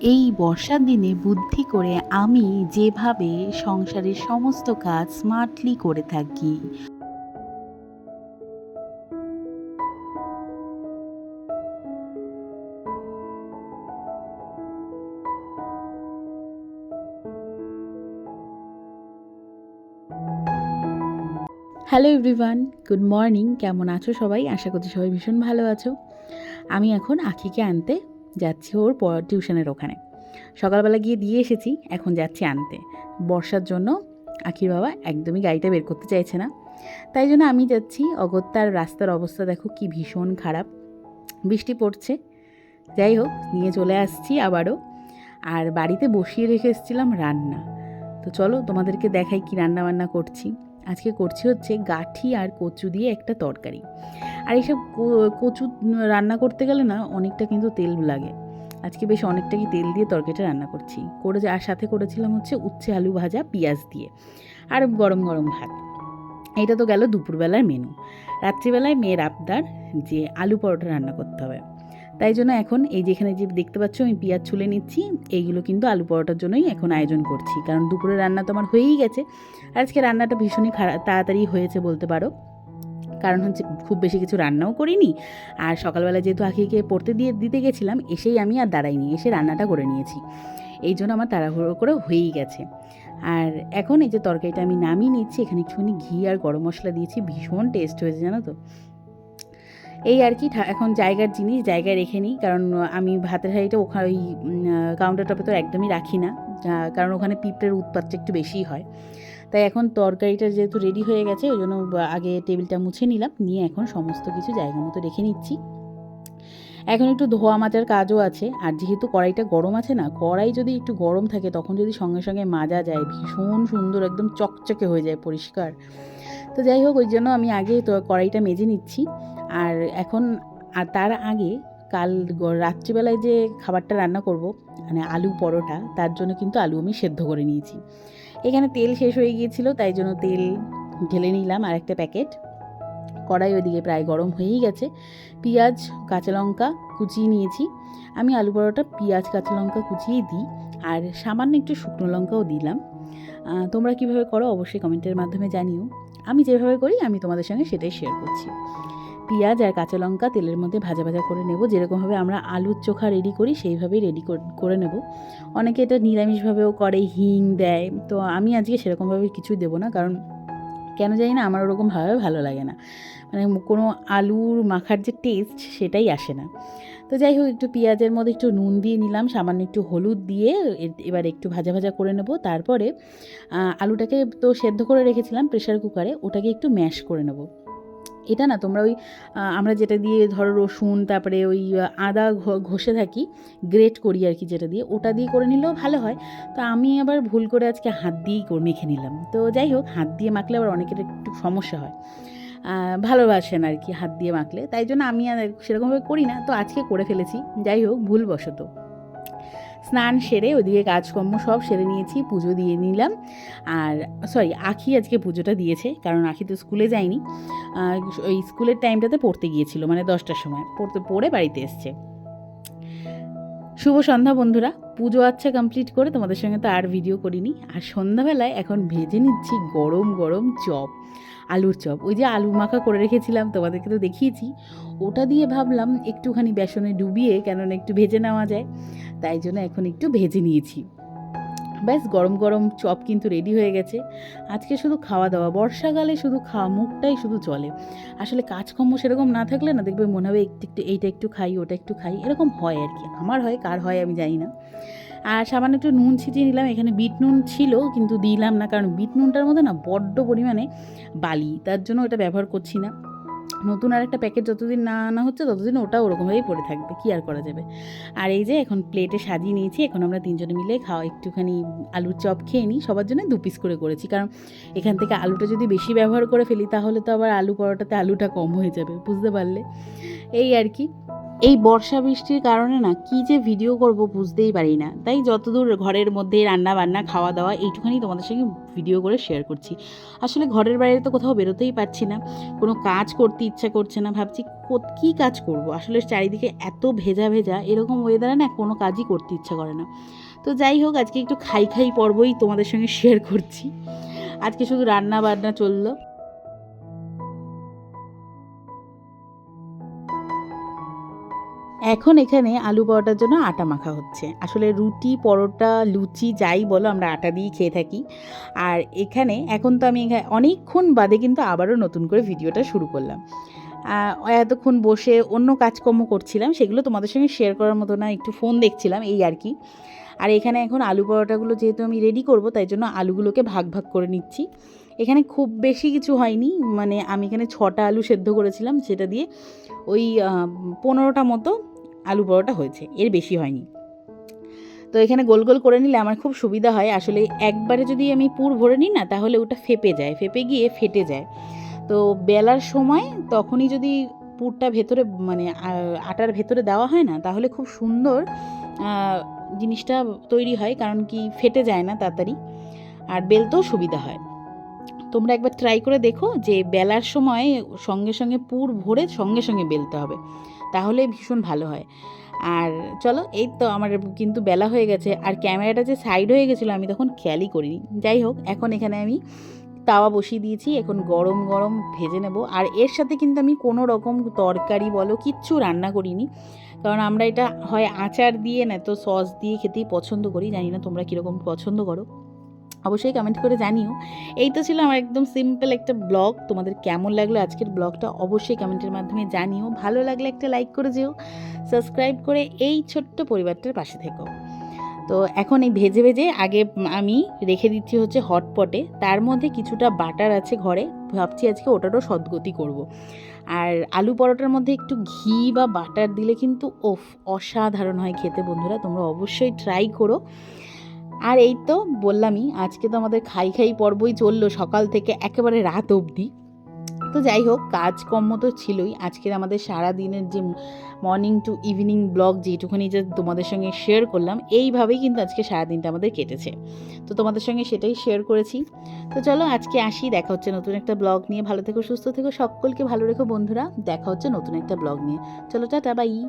এই বর্ষার দিনে বুদ্ধি করে আমি যেভাবে সংসারের সমস্ত কাজ স্মার্টলি করে থাকি। হ্যালো এভরিওয়ান গুড মর্নিং কেমন আছো সবাই? আশা করছি সবাই ভীষণ ভালো আছো। আমি এখন আখিকে আনতে যাচ্ছি ওর টিউশনের ওখানে। সকালবেলা গিয়ে দিয়ে এসেছি, এখন যাচ্ছি আনতে। বর্ষার জন্য আখির বাবা একদমই গাড়িটা বের করতে চাইছে না। তাই জন্য আমি যাচ্ছি। অগত্যার রাস্তার অবস্থা দেখো কি ভীষণ খারাপ। বৃষ্টি পড়ছে। যাই হোক, নিয়ে চলে আসছি আবারও। আর বাড়িতে বসিয়ে রেখে এসেছিলাম রান্না। তো চলো তোমাদেরকে দেখাই কি রান্না বান্না করছি। আজকে করছি হচ্ছে গাঠি আর কচু দিয়ে একটা তরকারি। আর এইসব কচু রান্না করতে গেলে না অনেকটা কিন্তু তেল লাগে। আজকে বেশ অনেকটা কি তেল দিয়ে তরকারিটা রান্না করছি। করে আর সাথে করেছিলাম হচ্ছে উচ্ছে আলু ভাজা পেঁয়াজ দিয়ে আর গরম গরম ভাত। এটা তো গেল দুপুরবেলার মেনু রাত্রিবেলায় মেয়ের আবদার যে আলু পরোটা রান্না করতে হবে। তাই জন্য এখন এই যেখানে যে দেখতে পাচ্ছ, আমি পেঁয়াজ ছুলে নিচ্ছি। এইগুলো কিন্তু আলু পরোটার জন্যই এখন আয়োজন করছি। কারণ দুপুরে রান্না তো আমার হয়েই গেছে। আজকে রান্নাটা ভীষণই খারাপ তাড়াতাড়ি হয়েছে বলতে পারো। কারণ হচ্ছে খুব বেশি কিছু রান্নাও করিনি। আর সকালবেলা যেহেতু আখিকে পড়তে দিয়ে দিতে গেছিলাম, এসেই আমি আর দাঁড়াইনি। এসে রান্নাটা করে নিয়েছি। এই জন্য আমার তাড়াহুড়ো করে হয়েই গেছে। আর এখন এই যে তরকারিটা আমি নামিয়ে নিচ্ছি, এখানে একটুখানি ঘি আর গরম মশলা দিয়েছি। ভীষণ টেস্ট হয়েছে, জানো তো? এই আর কি এখন জায়গার জিনিস জায়গায় রেখে নিই। কারণ আমি ভাতের হাঁড়িটা ওখানে ওই কাউন্টার টপে তো একদমই রাখি না। কারণ ওখানে পিঁপড়ের উৎপাতটা একটু বেশিই হয়। তাই এখন তরকারিটা যেহেতু রেডি হয়ে গেছে, ওই জন্য আগে টেবিলটা মুছে নিলাম। নিয়ে এখন সমস্ত কিছু জায়গা মতো রেখে নিচ্ছি। এখন একটু ধোয়া মাজার কাজও আছে। আর যেহেতু কড়াইটা গরম আছে না, কড়াই যদি একটু গরম থাকে, তখন যদি সঙ্গে সঙ্গে মাজা যায়, ভীষণ সুন্দর একদম চকচকে হয়ে যায় পরিষ্কার। তো যাই হোক, ওই জন্য আমি আগে তো কড়াইটা মেজে নিচ্ছি। আর এখন, আর তার আগে কাল রাত্রিবেলায় যে খাবারটা রান্না করব মানে আলু পরোটা, তার জন্য কিন্তু আলু আমি সেদ্ধ করে নিয়েছি। এখানে তেল শেষ হয়ে গিয়েছিল, তাই জন্য তেল ঢেলে নিলাম আর একটা প্যাকেট। কড়াই ওইদিকে প্রায় গরম হয়েই গেছে। পেঁয়াজ, কাঁচা লঙ্কা কুচিয়ে নিয়েছি। আমি আলু পরোটা, পেঁয়াজ, কাঁচা লঙ্কা কুচিয়েই দিই। আর সামান্য একটু শুকনো লঙ্কাও দিলাম। তোমরা কীভাবে করো অবশ্যই কমেন্টের মাধ্যমে জানিও। আমি যেভাবে করি, আমি তোমাদের সঙ্গে সেটাই শেয়ার করছি। পেঁয়াজ আর কাঁচা লঙ্কা তেলের মধ্যে ভাজা ভাজা করে নেব। যেরকমভাবে আমরা আলুর চোখা রেডি করি, সেইভাবেই রেডি করে নেব। অনেকে এটা নিরামিষভাবেও করে, হিং দেয়। তো আমি আজকে সেরকমভাবে কিছুই দেবো না, কারণ কেন জানি না আমার ওরকমভাবে ভালো লাগে না। মানে কোনো আলুর মাখার যে টেস্ট সেটাই আসে না। তো যাই হোক, একটু পেঁয়াজের মধ্যে একটু নুন দিয়ে নিলাম, সামান্য একটু হলুদ দিয়ে এবার একটু ভাজা ভাজা করে নেব। তারপরে আলুটাকে তো সেদ্ধ করে রেখেছিলাম প্রেশার কুকারে ওটাকে একটু ম্যাশ করে নেব। এটা না তোমরা ওই আমরা যেটা দিয়ে ধরো রসুন, তারপরে ওই আদা ঘষে থাকি গ্রেট করি আর কি যেটা দিয়ে, ওটা দিয়ে করে নিলেও ভালো হয়। তো আমি আবার ভুল করে আজকে হাত দিয়েই মেখে নিলাম। তো যাই হোক, হাত দিয়ে মাখলে আবার অনেকের একটু সমস্যা হয়। ভালোবাসেন আর কি হাত দিয়ে মাখলে, তাই জন্য আমি আর সেরকমভাবে করি না। তো আজকে করে ফেলেছি, যাই হোক, ভুলবশত। স্নান সেরে ওইদিকে কাজকর্ম সব সেরে নিয়েছি, পুজো দিয়ে নিলাম। আর সরি আখি আজকে পুজোটা দিয়েছে, কারণ আখি তো স্কুলে যায়নি। ওই স্কুলের টাইমটাতে পড়তে গিয়েছিল মানে দশটার সময়। পড়তে, পড়ে বাড়িতে এসছে। শুভ সন্ধ্যা বন্ধুরা। পুজো আচ্ছা কমপ্লিট করে তোমাদের সঙ্গে তো আর ভিডিও করিনি। আর সন্ধ্যাবেলায় এখন ভেজে নিচ্ছি গরম গরম চপ, আলুর চপ। ওই যে আলু মাখা করে রেখেছিলাম, তোমাদেরকে তো দেখিয়েছি। ওটা দিয়ে ভাবলাম একটুখানি বেসনে ডুবিয়ে কেননা একটু ভেজে নেওয়া যায়, তাই জন্য এখন একটু ভেজে নিয়েছি। ব্যাস, গরম গরম চপ কিন্তু রেডি হয়ে গেছে। আজকে শুধু খাওয়া দাওয়া, বর্ষাকালে শুধু খাওয়া, মুখটাই শুধু চলে। আসলে কাজকর্ম সেরকম না থাকলে না দেখবে মনে হবে একটু একটু এইটা একটু খাই, ওটা একটু খাই, এরকম হয় আর কি। আমার হয়, কার হয় আমি জানি না। আর সামান্য একটু নুন ছিটিয়ে নিলাম, এখানে বিট নুন ছিল কিন্তু দিলাম না, কারণ বিট নুনটার মধ্যে না বড্ড পরিমাণে বালি, তার জন্য ওটা ব্যবহার করছি না। নতুন আর একটা প্যাকেট যতদিন না আনা হচ্ছে, ততদিন ওটা ওরকমভাবেই পড়ে থাকবে। কি আর করা যাবে? আর এই যে এখন প্লেটে সাজিয়ে নিয়েছি, এখন আমরা তিনজনে মিলে খাওয়া একটুখানি আলুর চপ খেয়ে নিই। সবার জন্য দু পিস করে করেছি। কারণ এখান থেকে আলুটা যদি বেশি ব্যবহার করে ফেলি, তাহলে তো আবার আলু পরোটাতে আলুটা কম হয়ে যাবে, বুঝতে পারলে? এই আর কি। এই বর্ষা বৃষ্টির কারণে না, কি যে ভিডিও করব বুঝতেই পারি না। তাই যতদূর ঘরের মধ্যে রান্না বান্না খাওয়া দাওয়া এইটুখানি তোমাদের সঙ্গে ভিডিও করে শেয়ার করছি। আসলে ঘরের বাইরে তো কোথাও বেরোতেই পারছি না। কোনো কাজ করতে ইচ্ছা করছে না, ভাবছি কো- কাজ করব? আসলে চারিদিকে এত ভেজা ভেজা, এরকম ওয়েদারে না কোনো কাজই করতে ইচ্ছা করে না। তো যাই হোক, আজকে একটু খাই খাই পর্বই তোমাদের সঙ্গে শেয়ার করছি। আজকে শুধু রান্না বান্না চলল। এখন এখানে আলু পরোটার জন্য আটা মাখা হচ্ছে। আসলে রুটি, পরোটা, লুচি যাই বলো আমরা আটা দিয়েই খেয়ে থাকি। আর এখানে এখন তো আমি অনেকক্ষণ বাদে কিন্তু আবারও নতুন করে ভিডিওটা শুরু করলাম। এতক্ষণ বসে অন্য কাজকর্ম করছিলাম, সেগুলো তোমাদের সঙ্গে শেয়ার করার মতো না, একটু ফোন দেখছিলাম, এই আর কি। আর এখানে এখন আলু পরোটাগুলো যেহেতু আমি রেডি করব, তাই জন্য আলুগুলোকে ভাগ ভাগ করে নিচ্ছি। এখানে খুব বেশি কিছু হয়নি মানে আমি এখানে ছটা আলু সেদ্ধ করেছিলাম, সেটা দিয়ে ওই পনেরোটা মতো আলু পরোটা হয়েছে, এর বেশি হয়নি। তো এখানে গোল গোল করে নিলে আমার খুব সুবিধা হয়, আসলে একবারে যদি আমি পুর ভরে নিই না, তাহলে ওটা ফেপে যায়, ফেপে গিয়ে ফেটে যায়। তো বেলার সময় তখনই যদি পুরটা ভেতরে মানে আটার ভেতরে দেওয়া হয় না, তাহলে খুব সুন্দর জিনিসটা তৈরি হয়, কারণ কি ফেটে যায় না তাড়াতাড়ি। আর বেলতেও সুবিধা হয়। তোমরা একবার ট্রাই করে দেখো যে বেলার সময় সঙ্গে সঙ্গে পুর ভরে সঙ্গে সঙ্গে বেলতে হবে। তাহলে ভীষণ ভালো হয়। আর চলো, এই তো আমার কিন্তু বেলা হয়ে গেছে। আর ক্যামেরাটা যে সাইড হয়ে গেছিল, আমি তখন খেয়ালই করিনি। যাই হোক, এখন এখানে আমি তাওয়া বসিয়ে দিয়েছি। এখন গরম গরম ভেজে নেব। আর এর সাথে কিন্তু আমি কোনো রকম তরকারি বলো, কিচ্ছু রান্না করিনি। কারণ আমরা এটা হয় আচার দিয়ে না, তো সস দিয়ে খেতেই পছন্দ করি। জানি না তোমরা কীরকম পছন্দ করো। অবশ্যই কমেন্ট করে জানিও। এই তো ছিল আমার একদম সিম্পল একটা ব্লগ তোমাদের কেমন লাগল আজকের ব্লগটা অবশ্যই কমেন্টের মাধ্যমে জানিও। ভালো লাগলে একটা লাইক করে যেও। সাবস্ক্রাইব করে এই ছোট্ট পরিবারটার পাশে থেকো। তো এখন এই ভেজে ভেজে আগে আমি রেখে দিচ্ছি হচ্ছে হটপটে তার মধ্যে কিছুটা বাটার আছে ঘরে। ভাবছি আজকে ওটারও সদ্গতি করব। আর আলু পরোটার মধ্যে একটু ঘি বা বাটার দিলে কিন্তু ওফ, অসাধারণ হয় খেতে বন্ধুরা। তোমরা অবশ্যই ট্রাই করো। আর এই তো বললামই, আজকে তো আমাদের খাই খাই পর্বই চলল সকাল থেকে একেবারে রাত অবধি। তো যাই হোক, কাজকর্ম তো ছিলই। আজকের আমাদের সারা দিনের যে মর্নিং টু ইভিনিং ব্লগ যেটুকুনি যে তোমাদের সঙ্গে শেয়ার করলাম, এইভাবেই কিন্তু আজকে সারা দিনটা আমাদের কেটেছে। তো তোমাদের সঙ্গে সেটাই শেয়ার করেছি। তো চলো আজকে আসি, দেখা হচ্ছে নতুন একটা ব্লগ নিয়ে। ভালো থেকো, সুস্থ থেকো, সকলকে ভালো রেখো বন্ধুরা। দেখা হচ্ছে নতুন একটা ব্লগ নিয়ে। চলো, টাটা বাই